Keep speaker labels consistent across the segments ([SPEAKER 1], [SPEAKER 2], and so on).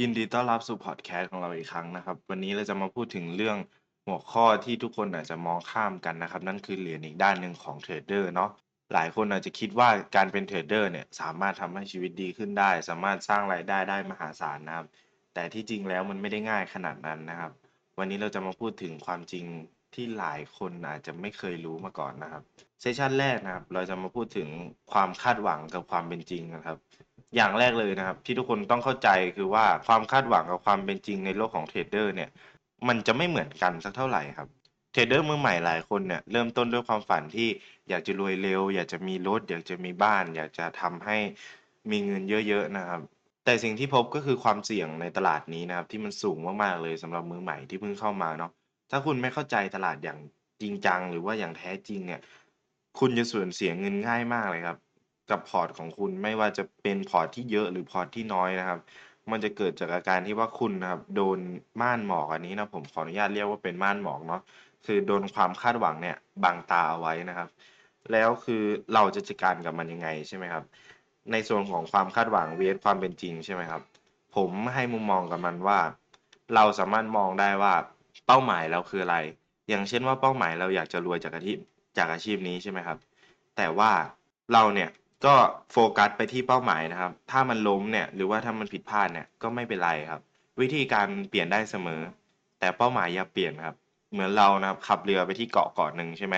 [SPEAKER 1] ยินดีต้อนรับสู่พอดแคสต์ของเราอีกครั้งนะครับ วันนี้เราจะมาพูดถึงเรื่องหัวข้อที่ทุกคนอาจจะมองข้ามกันนะครับ นั่นคือเหรียญอีกด้านหนึ่งของเทรดเดอร์เนาะหลายคนอาจจะคิดว่าการเป็นเทรดเดอร์เนี่ยสามารถทำให้ชีวิตดีขึ้นได้ สามารถสร้างรายได้ได้มหาศาลนะครับ แต่ที่จริงแล้วมันไม่ได้ง่ายขนาดนั้นนะครับ วันนี้เราจะมาพูดถึงความจริงที่หลายคนอาจจะไม่เคยรู้มาก่อนนะครับเซสชันแรกนะครับ เราจะมาพูดถึงความคาดหวังกับความเป็นจริงนะครับ อย่างแรกเลยนะครับ ที่ทุกคนต้องเข้าใจคือว่าความคาดหวังกับความเป็นจริงในโลกของเทรดเดอร์เนี่ยมันจะไม่เหมือนกันสักเท่าไหร่ครับเทรดเดอร์มือใหม่หลายคนเนี่ยเริ่มต้นด้วยความฝันที่อยากจะรวยเร็ว อยากจะมีรถ อยากจะมีบ้าน อยากจะทำให้มีเงินเยอะๆนะครับ แต่สิ่งที่พบก็คือความเสี่ยงในตลาดนี้นะครับ ที่มันสูงมากๆเลยสำหรับมือใหม่ที่เพิ่งเข้ามาเนาะถ้าคุณไม่เข้าใจตลาดอย่างจริงจัง หรือว่าอย่างแท้จริงเนี่ย คุณจะสูญเสียเงินง่ายมากเลยครับ กับพอร์ตของคุณไม่ว่าจะเป็นพอร์ตที่เยอะหรือพอร์ตที่น้อยนะครับ มันจะเกิดจากอาการที่ว่าคุณนะครับโดนม่านหมอกอันนี้นะผมขออนุญาตเรียกว่าเป็นม่านหมอกเนาะคือโดนความคาดหวังเนี่ยบังตาเอาไว้นะครับ แล้วคือเราจะจัดการกับมันยังไงใช่ไหมครับ ในส่วนของความคาดหวังเวทความเป็นจริงใช่ไหมครับ ผมให้มุมมองกับมันว่า เราสามารถมองได้ว่าเป้าหมายเราคืออะไร อย่างเช่นว่าเป้าหมายเราอยากจะรวยจากอาชีพจากอาชีพนี้ใช่ไหมครับ แต่ว่าเราเนี่ย ก็โฟกัสไปที่เป้าหมายนะครับ ถ้ามันล้มเนี่ย หรือว่าถ้ามันผิดพลาดเนี่ย ก็ไม่เป็นไรครับ วิธีการเปลี่ยนได้เสมอ แต่เป้าหมายอย่าเปลี่ยนครับ เหมือนเรานะครับ ขับเรือไปที่เกาะเกาะหนึ่งใช่ไหม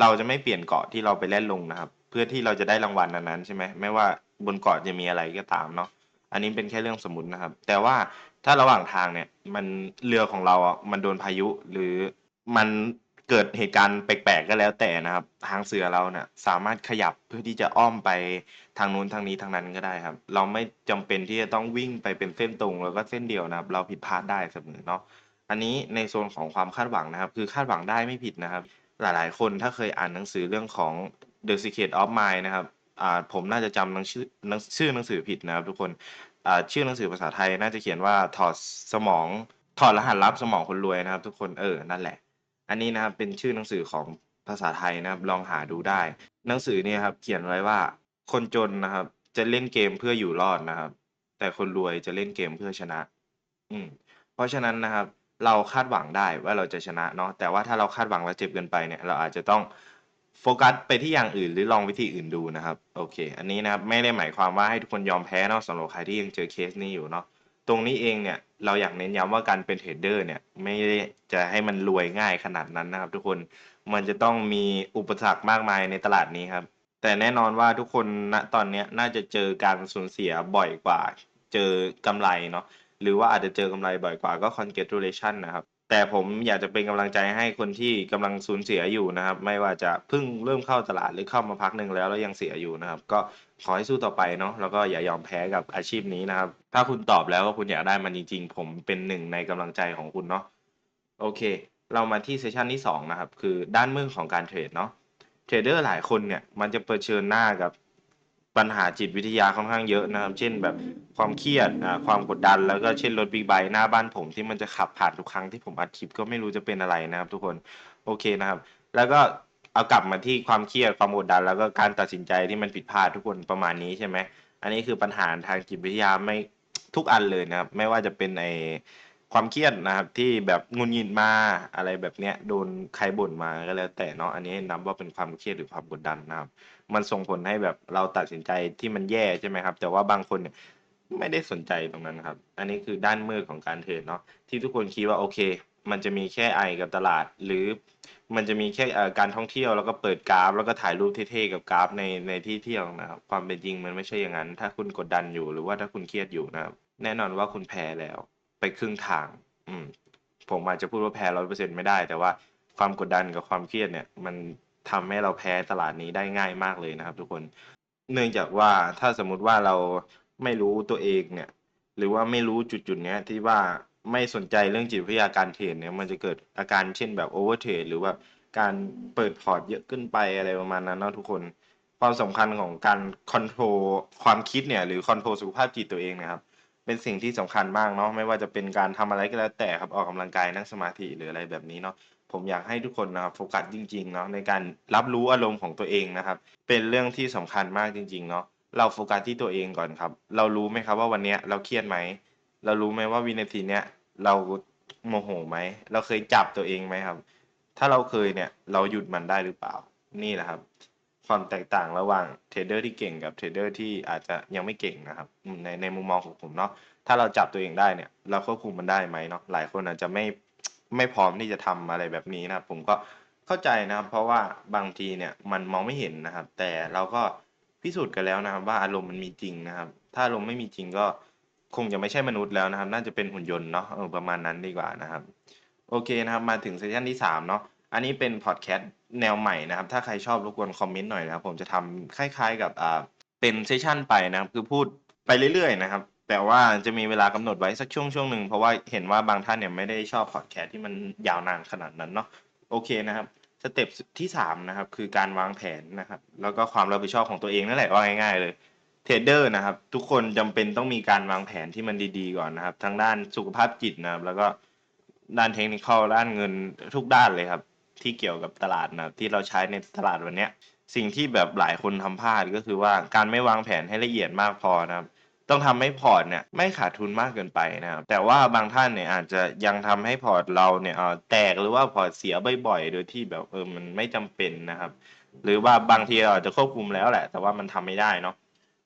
[SPEAKER 1] เราจะไม่เปลี่ยนเกาะที่เราไปเล่นลงนะครับ เพื่อที่เราจะได้รางวัลนั้นๆใช่ไหม ไม่ว่าบนเกาะจะมีอะไรก็ตามเนาะ อันนี้เป็นแค่เรื่องสมมตินะครับ แต่ว่าถ้าระหว่างทางเนี่ย มันเรือของเราอะ มันโดนพายุหรือมัน เกิดเหตุการณ์แปลกๆก็แล้วแต่นะครับทางเสือเราเนี่ยสามารถขยับเพื่อที่จะอ้อมไปทางนู้นทางนี้ทางนั้นก็ได้ครับ เราไม่จำเป็นที่จะต้องวิ่งไปเป็นเส้นตรงแล้วก็เส้นเดียวนะครับ เราผิดพลาดได้เสมอเนาะอันนี้ในโซนของความคาดหวังนะครับ คือคาดหวังได้ไม่ผิดนะครับ หลายๆ คนถ้าเคยอ่านหนังสือเรื่องของ The Secret of Mind นะครับอ่าผมน่าจะจำหนังชื่อหนังชื่อหนังสือผิดนะครับ ทุกคนอ่าชื่อหนังสือภาษาไทยน่าจะเขียนว่าถอดสมองถอดรหัสลับสมองคนรวยนะครับ ทุกคนเออนั่นแหละ อันนี้นะครับเป็นชื่อหนังสือของภาษาไทยนะครับลองหาดูได้ หนังสือเนี่ยครับเขียนไว้ว่าคนจนนะครับ จะเล่นเกมเพื่ออยู่รอดนะครับ แต่คนรวยจะเล่นเกมเพื่อชนะ อืมเพราะฉะนั้นนะครับ เราคาดหวังได้ว่าเราจะชนะเนาะแต่ว่าถ้าเราคาดหวังแล้วเจ็บเกินไปเนี่ย เราอาจจะต้องโฟกัสไปที่อย่างอื่นหรือลองวิธีอื่นดูนะครับ โอเค อันนี้นะครับไม่ได้หมายความว่าให้ทุกคนยอมแพ้เนาะสำหรับใครที่ยังเจอเคสนี้อยู่เนาะ ตรงนี้เองเนี่ยเราอยากเน้นย้ำว่าการเป็นเทรดเดอร์เนี่ยไม่ได้จะให้มันรวยง่ายขนาดนั้นนะครับ ทุกคนมันจะต้องมีอุปสรรคมากมายในตลาดนี้ครับ แต่แน่นอนว่าทุกคนณตอนนี้น่าจะเจอการสูญเสียบ่อยกว่า เจอกำไรเนาะหรือว่าอาจจะเจอกำไรบ่อยกว่าก็ congratulation นะครับ แต่ผมอยากจะเป็นกำลังใจให้คนที่กำลังสูญเสียอยู่นะครับ ไม่ว่าจะเพิ่งเริ่มเข้าตลาดหรือเข้ามาพักหนึ่งแล้วแล้วยังเสียอยู่นะครับ ก็ขอให้สู้ต่อไปเนาะแล้วก็อย่ายอมแพ้กับอาชีพนี้นะครับ ถ้าคุณตอบแล้วว่าคุณอยากได้มันจริง ๆ ผมเป็นหนึ่งในกำลังใจของคุณเนาะโอเค เรามาที่เซสชันที่สองนะครับ คือด้านมืดของการเทรดเนาะเทรดเดอร์หลายคนเนี่ยมันจะเผชิญหน้ากับ ปัญหาจิตวิทยาค่อนข้างเยอะนะครับ เช่นแบบความเครียดอ่าความกดดัน แล้วก็เช่นรถบิ๊กไบค์หน้าบ้านผมที่มันจะขับผ่านทุกครั้งที่ผมอัดคลิปก็ไม่รู้จะเป็นอะไรนะครับ ทุกคนโอเคนะครับ แล้วก็เอากลับมาที่ความเครียดความกดดัน แล้วก็การตัดสินใจที่มันผิดพลาดทุกคนประมาณนี้ใช่ไหมอันนี้คือปัญหาทางจิตวิทยาไม่ทุกอันเลยนะครับ ไม่ว่าจะเป็นไอ ความเครียดนะครับที่แบบงุนงิดมาอะไรแบบเนี้ย โดนใครบ่นมาก็แล้วแต่เนาะอันนี้นับว่าเป็นความเครียดหรือความกดดันนะครับ มันส่งผลให้แบบเราตัดสินใจที่มันแย่ใช่ไหมครับ แต่ว่าบางคนเนี่ยไม่ได้สนใจตรงนั้นครับ อันนี้คือด้านมืดของการเทรดเนาะที่ทุกคนคิดว่าโอเค มันจะมีแค่ไอกับตลาด หรือมันจะมีแค่เอ่อการท่องเที่ยวแล้วก็เปิดกราฟ แล้วก็ถ่ายรูปเท่ๆกับกราฟในในที่เที่ยวนะครับความเป็นจริงมันไม่ใช่อย่างนั้น ถ้าคุณกดดันอยู่หรือว่าถ้าคุณเครียดอยู่นะครับแน่นอนว่าคุณแพ้แล้ว ครึ่งทาง อืม ผมอาจจะพูดว่าแพ้ร้อยเปอร์เซ็นไม่ได้ แต่ว่าความกดดันกับความเครียดเนี่ย มันทำให้เราแพ้ตลาดนี้ได้ง่ายมากเลยนะครับ ทุกคน เนื่องจากว่าถ้าสมมุติว่าเราไม่รู้ตัวเองเนี่ย หรือว่าไม่รู้จุดจุดๆเนี้ยที่ว่าไม่สนใจเรื่องจิตวิทยาการเทรดเนี่ย มันจะเกิดอาการเช่นแบบโอเวอร์เทรดหรือว่าการเปิดพอร์ตเยอะขึ้นไปอะไรประมาณนั้นเนาะทุกคนความสำคัญของการคอนโทรลความคิดเนี่ย หรือคอนโทรลสุขภาพจิตตัวเองนะครับ เป็นสิ่งที่สำคัญมากเนาะไม่ว่าจะเป็นการทำอะไรก็แล้วแต่ครับออกกำลังกายนั่งสมาธิหรืออะไรแบบนี้เนาะผมอยากให้ทุกคนนะครับโฟกัสจริงๆเนาะในการรับรู้อารมณ์ของตัวเองนะครับ เป็นเรื่องที่สำคัญมากจริงๆเนาะเราโฟกัสที่ตัวเองก่อนครับ เรารู้ไหมครับว่าวันนี้เราเครียดไหมเรารู้ไหมว่าวินาทีเนี้ยเราโมโหไหมเราเคยจับตัวเองไหมครับ ถ้าเราเคยเนี่ยเราหยุดมันได้หรือเปล่านี่แหละครับ ความแตกต่างระหว่างเทรดเดอร์ที่เก่งกับเทรดเดอร์ที่อาจจะยังไม่เก่งนะครับในในมุมมองของผมเนาะถ้าเราจับตัวเองได้เนี่ย เราควบคุมมันได้ไหมเนาะหลายคนอาจจะไม่ไม่พร้อมที่จะทำอะไรแบบนี้นะครับ ผมก็เข้าใจนะครับ เพราะว่าบางทีเนี่ยมันมองไม่เห็นนะครับ แต่เราก็พิสูจน์กันแล้วนะครับ ว่าอารมณ์มันมีจริงนะครับ ถ้าอารมณ์ไม่มีจริงก็คงจะไม่ใช่มนุษย์แล้วนะครับ น่าจะเป็นหุ่นยนต์เนาะประมาณนั้นดีกว่านะครับ โอเคนะครับ มาถึงเซสชันที่สามเนาะ อันนี้เป็นพอดแคสต์แนวใหม่นะครับ ถ้าใครชอบรบกวนคอมเมนต์หน่อยนะครับ ผมจะทำคล้าย ๆ กับอ่าเป็นเซสชันไปนะครับ คือพูดไปเรื่อยๆนะครับ แต่ว่าจะมีเวลากำหนดไว้สักช่วงช่วงหนึ่งเพราะว่าเห็นว่าบางท่านเนี่ยไม่ได้ชอบพอดแคสต์ที่มันยาวนานขนาดนั้นเนาะโอเคนะครับสเต็ปที่สามนะครับคือการวางแผนนะครับ แล้วก็ความรับผิดชอบของตัวเองนั่นแหละว่าง่าย ๆ เลยเทรดเดอร์นะครับ ทุกคนจำเป็นต้องมีการวางแผนที่มันดีๆก่อนนะครับ ทั้งด้านสุขภาพจิตนะครับ แล้วก็ด้านเทคนิคด้านเงินทุกด้านเลยครับ ที่เกี่ยวกับตลาดนะที่เราใช้ในตลาดวันเนี้ยสิ่งที่แบบหลายคนทำพลาดก็คือว่าการไม่วางแผนให้ละเอียดมากพอนะครับต้องทำให้พอร์ตเนี่ยไม่ขาดทุนมากเกินไปนะครับแต่ว่าบางท่านเนี่ยอาจจะยังทำให้พอร์ตเราเนี่ยแตกหรือว่าพอร์ตเสียบ่อยๆ โดยที่แบบเออมันไม่จำเป็นนะครับ หรือว่าบางทีเราอาจจะควบคุมแล้วแหละ แต่ว่ามันทำไม่ได้เนาะ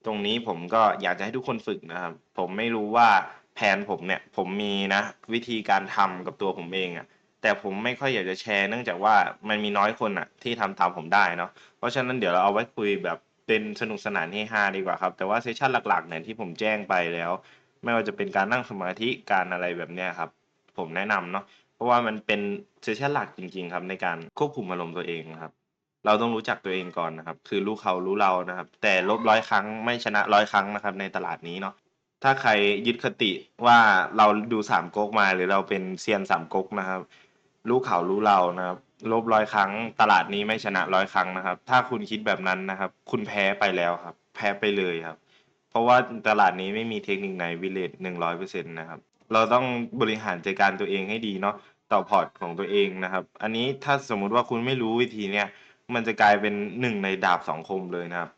[SPEAKER 1] ตรงนี้ผมก็อยากจะให้ทุกคนฝึกนะครับ ผมไม่รู้ว่าแผนผมเนี่ยผมมีนะวิธีการทำกับตัวผมเองอะ แต่ผมไม่ค่อยอยากจะแชร์เนื่องจากว่ามันมีน้อยคนอะที่ทำตามผมได้เนาะเพราะฉะนั้นเดี๋ยวเราเอาไว้คุยแบบเป็นสนุกสนานเฮฮาดีกว่าครับ แต่ว่าเซสชันหลักๆเนี่ยที่ผมแจ้งไปแล้ว ไม่ว่าจะเป็นการนั่งสมาธิการอะไรแบบเนี้ยครับ ผมแนะนำเนาะเพราะว่ามันเป็นเซสชันหลักจริง ๆ ครับ ในการควบคุมอารมณ์ตัวเองนะครับ เราต้องรู้จักตัวเองก่อนนะครับ คือรู้เขารู้เรานะครับ แต่ลบร้อยครั้งไม่ชนะร้อยครั้งนะครับ ในตลาดนี้เนาะถ้าใครยึดคติว่าเราดูสามก๊กมาหรือเราเป็นเซียนสามก๊กนะครับ รู้เขารู้เรานะครับลบร้อยครั้ง ตลาดนี้ไม่ชนะร้อยครั้งนะครับ ถ้าคุณคิดแบบนั้นนะครับ คุณแพ้ไปแล้วครับ แพ้ไปเลยครับ เพราะว่าตลาดนี้ไม่มีเทคนิคไหนวิเลตหนึ่งร้อยเปอร์เซ็นต์นะครับ เราต้องบริหารจัดการตัวเองให้ดีเนาะต่อพอร์ตของตัวเองนะครับ อันนี้ถ้าสมมุติว่าคุณไม่รู้วิธีเนี่ย มันจะกลายเป็นหนึ่งในดาบสองคมเลยนะครับ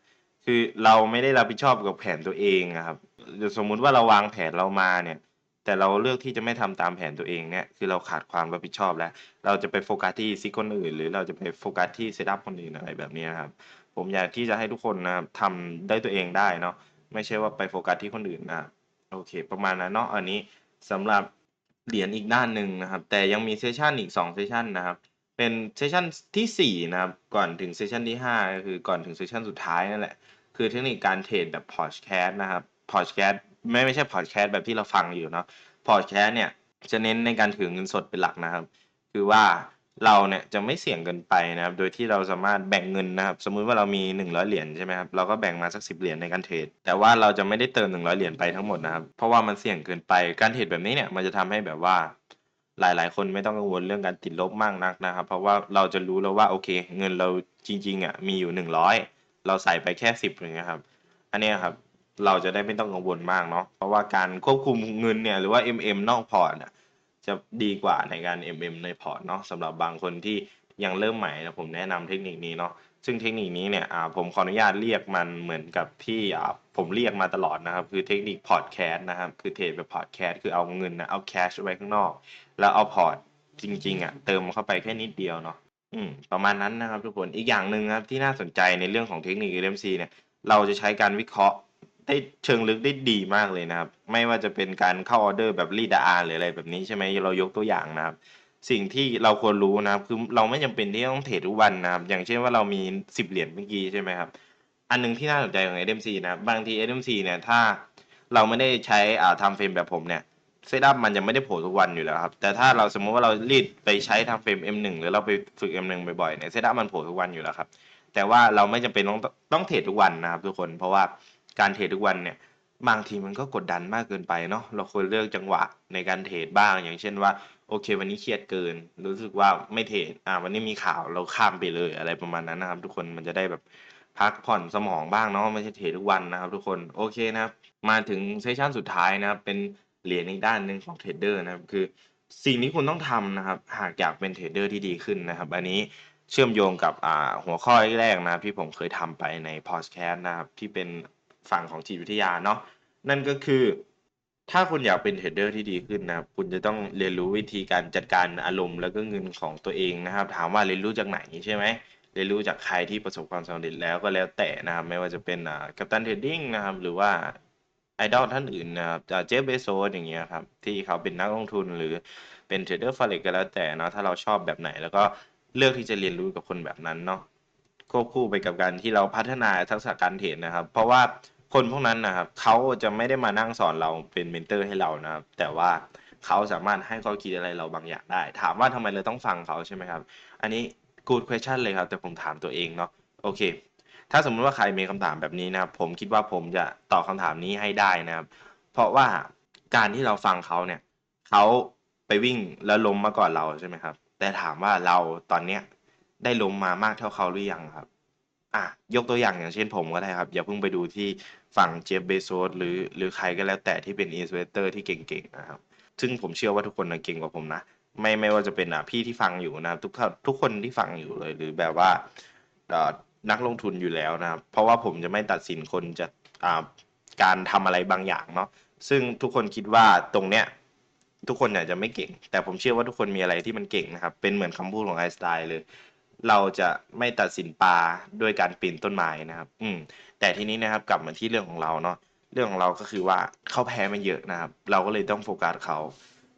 [SPEAKER 1] คือเราไม่ได้รับผิดชอบกับแผนตัวเองนะครับสมมุติว่าเราวางแผนเรามาเนี่ย แต่เราเลือกที่จะไม่ทำตามแผนตัวเองเนี่ยคือเราขาดความรับผิดชอบแล้ว เราจะไปโฟกัสที่ซิกคนอื่น หรือเราจะไปโฟกัสที่เซตอัพคนอื่นอะไรแบบนี้นะครับ ผมอยากที่จะให้ทุกคนนะครับทำได้ตัวเองได้เนาะไม่ใช่ว่าไปโฟกัสที่คนอื่นนะโอเค ประมาณนั้นเนาะอันนี้สำหรับเหรียญอีกด้านหนึ่งนะครับ แต่ยังมีเซสชันอีกสองเซสชันนะครับเป็นเซสชันที่สี่นะครับก่อนถึงเซสชันที่ห้าก็คือก่อนถึงเซสชันสุดท้ายนั่นแหละคือเทคนิคการเทรดแบบพอร์ตแคสนะครับพอร์ตแคส ไม่ไม่ใช่พอร์ตแคสต์แบบที่เราฟังอยู่เนาะพอร์ตแคสต์เนี่ยจะเน้นในการถือเงินสดเป็นหลักนะครับ คือว่าเราเนี่ยจะไม่เสี่ยงเกินไปนะครับ โดยที่เราสามารถแบ่งเงินนะครับ สมมุติว่าเรามี 100 เหรียญใช่ไหมครับ เราก็แบ่งมาสัก 10 เหรียญในการเทรด แต่ว่าเราจะไม่ได้เติม 100 เหรียญไปทั้งหมดนะครับ เพราะว่ามันเสี่ยงเกินไป การเทรดแบบนี้เนี่ยมันจะทำให้แบบว่า หลาย ๆ คนไม่ต้องกังวลเรื่องการติดลบมากนักนะครับ เพราะว่าเราจะรู้แล้วว่าโอเค เงินเราจริง ๆอะมีอยู่ 100 เราใส่ไปแค่ 10อย่างเงี้ยครับ อันนี้ครับ เราจะได้ไม่ต้องกังวลมากเนาะเพราะว่าการควบคุมเงินเนี่ยหรือว่า MM นอกพอร์ตอะจะดีกว่าในการ MM ในพอร์ตเนาะสำหรับบางคนที่ยังเริ่มใหม่นะผมแนะนำเทคนิคนี้เนาะซึ่งเทคนิคนี้เนี่ยผมขออนุญาตเรียกมันเหมือนกับที่ผมเรียกมาตลอดนะครับ คือเทคนิคพอร์ตแคสนะครับคือเทรดแบบพอร์ตแคสคือเอาเงินนะเอาแคชไว้ข้างนอก แล้วเอาพอร์ตจริงๆอะเติมเข้าไปแค่นิดเดียวเนาะอืมประมาณนั้นนะครับทุกคนอีกอย่างหนึ่งนะครับที่น่าสนใจในเรื่องของเทคนิค LMC เนี่ยเราจะใช้การวิเคราะห์ ได้เชิงลึกได้ดีมากเลยนะครับ ไม่ว่าจะเป็นการเข้าออเดอร์แบบรีดอาร์หรืออะไรแบบนี้ใช่ไหมเรายกตัวอย่างนะครับ สิ่งที่เราควรรู้นะครับ คือเราไม่จำเป็นที่ต้องเทรดทุกวันนะครับ อย่างเช่นว่าเรามีสิบเหรียญเมื่อกี้ใช่ไหมครับ อันหนึงที่น่าสนใจของ SMC นะครับบางที SMC เนี่ยถ้าเราไม่ได้ใช้อ่าทำเฟรมแบบผมเนี่ยเซตอัพมันจะไม่ได้โผล่ทุกวันอยู่แล้วครับ แต่ถ้าเราสมมติว่าเรารีดไปใช้ทำเฟรม M1 หรือเราไปฝึก M1 บ่อยๆเนี่ยเซตอัพมันโผล่ทุกวันอยู่แล้วครับ แต่ว่าเราไม่จำเป็นต้องต้องเทรดทุกวันนะครับทุกคน เพราะว่า การเทรดทุกวันเนี่ยบางทีมันก็กดดันมากเกินไปเนาะเราควรเลือกจังหวะในการเทรดบ้าง อย่างเช่นว่าโอเค วันนี้เครียดเกิน รู้สึกว่าไม่เทรดอ่าวันนี้มีข่าวเราข้ามไปเลยอะไรประมาณนั้นนะครับ ทุกคนมันจะได้แบบพักผ่อนสมองบ้างเนาะไม่ใช่เทรดทุกวันนะครับ ทุกคนโอเคนะครับมาถึงเซสชันสุดท้ายนะครับเป็นเหรียญอีกด้านหนึ่งของเทรดเดอร์นะครับคือสิ่งที่คุณต้องทำนะครับ หากอยากเป็นเทรดเดอร์ที่ดีขึ้นนะครับ อันนี้เชื่อมโยงกับอ่าหัวข้อแรกนะที่ผมเคยทำไปในพอดแคสต์นะครับที่เป็น ฝั่งของจิตวิทยาเนาะนั่นก็คือ ถ้าคุณอยากเป็นเทรดเดอร์ที่ดีขึ้นนะครับคุณจะต้องเรียนรู้วิธีการจัดการอารมณ์ แล้วก็เงินของตัวเองนะครับ ถามว่าเรียนรู้จากไหนใช่ไหมเรียนรู้จากใครที่ประสบความสำเร็จแล้วก็แล้วแต่นะครับ ไม่ว่าจะเป็นอ่ากัปตันเทรดดิ้งนะครับ หรือว่าไอดอลท่านอื่นนะครับเจฟเบโซอย่างเงี้ยครับ ที่เขาเป็นนักลงทุนหรือเป็นเทรดเดอร์ฟอเร็กก็แล้วแต่เนาะถ้าเราชอบแบบไหน แล้วก็เลือกที่จะเรียนรู้กับคนแบบนั้นเนาะควบคู่ไปกับการที่เราพัฒนาทักษะการเทรดนะครับ เพราะว่า คนพวกนั้นนะครับเขาจะไม่ได้มานั่งสอนเราเป็นเมนเตอร์ให้เรานะครับ แต่ว่าเขาสามารถให้ข้อคิดอะไรเราบางอย่างได้ ถามว่าทำไมเราต้องฟังเขาใช่ไหมครับ อันนี้ good question เลยครับ แต่ผมถามตัวเองเนาะโอเค ถ้าสมมติว่าใครมีคำถามแบบนี้นะครับ ผมคิดว่าผมจะตอบคำถามนี้ให้ได้นะครับ เพราะว่าการที่เราฟังเขาเนี่ยเขาไปวิ่งแล้วล้มมาก่อนเราใช่ไหมครับ แต่ถามว่าเราตอนเนี้ยได้ล้มมามากเท่าเขาหรือยังครับ อะยกตัวอย่างอย่างเช่นผมก็ได้ครับ อย่าเพิ่งไปดูที่ฝั่งเจฟเบโซสหรือหรือใครก็แล้วแต่ที่เป็นอินสเวเตอร์ที่เก่งๆนะครับ ซึ่งผมเชื่อว่าทุกคนน่ะเก่งกว่าผมนะ ไม่ไม่ว่าจะเป็นอะพี่ที่ฟังอยู่นะครับทุกท่านทุกคนที่ฟังอยู่เลย หรือแบบว่าเอ่อนักลงทุนอยู่แล้วนะครับ เพราะว่าผมจะไม่ตัดสินคนจากอ่าการทำอะไรบางอย่างเนาะซึ่งทุกคนคิดว่าตรงเนี้ยทุกคนเนี่ยจะไม่เก่ง แต่ผมเชื่อว่าทุกคนมีอะไรที่มันเก่งนะครับ เป็นเหมือนคำพูดของไอน์สไตน์เลย เราจะไม่ตัดสินปลาด้วยการปีนต้นไม้นะครับ อืม แต่ทีนี้นะครับกลับมาที่เรื่องของเราเนาะเรื่องของเราก็คือว่าเขาแพ้มาเยอะนะครับ เราก็เลยต้องโฟกัสเขา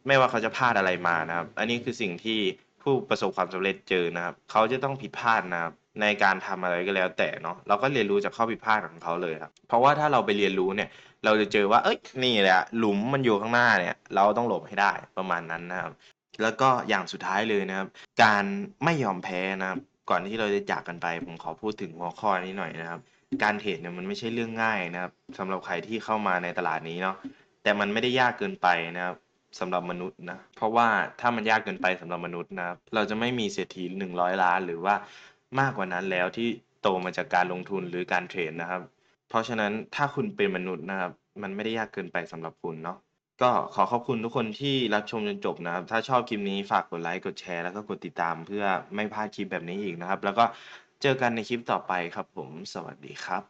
[SPEAKER 1] ไม่ว่าเขาจะพลาดอะไรมานะครับ อันนี้คือสิ่งที่ผู้ประสบความสำเร็จเจอนะครับ เขาจะต้องผิดพลาดนะครับในการทำอะไรก็แล้วแต่เนาะเราก็เรียนรู้จากข้อผิดพลาดของเขาเลยครับ เพราะว่าถ้าเราไปเรียนรู้เนี่ย เราจะเจอว่าเอ้ยนี่แหละหลุมมันอยู่ข้างหน้าเนี่ย เราต้องหลบให้ได้ประมาณนั้นนะครับ แล้วก็อย่างสุดท้ายเลยนะครับ การไม่ยอมแพ้นะครับ ก่อนที่เราจะจากกันไป ผมขอพูดถึงหัวข้อนี้หน่อยนะครับ การเทรดเนี่ยมันไม่ใช่เรื่องง่ายนะครับสำหรับใครที่เข้ามาในตลาดนี้เนาะแต่มันไม่ได้ยากเกินไปนะครับสำหรับมนุษย์นะ เพราะว่าถ้ามันยากเกินไปสำหรับมนุษย์นะครับเราจะไม่มีเศรษฐีหนึ่งร้อยล้าน หรือว่ามากกว่านั้นแล้วที่โตมาจากการลงทุนหรือการเทรดนะครับ เพราะฉะนั้นถ้าคุณเป็นมนุษย์นะครับ มันไม่ได้ยากเกินไปสำหรับคุณเนาะ ก็ขอขอบคุณทุกคนที่รับชมจนจบนะครับ ถ้าชอบคลิปนี้ฝากกดไลค์ กดแชร์ แล้วก็กดติดตามเพื่อไม่พลาดคลิปแบบนี้อีกนะครับ แล้วก็เจอกันในคลิปต่อไปครับผม สวัสดีครับ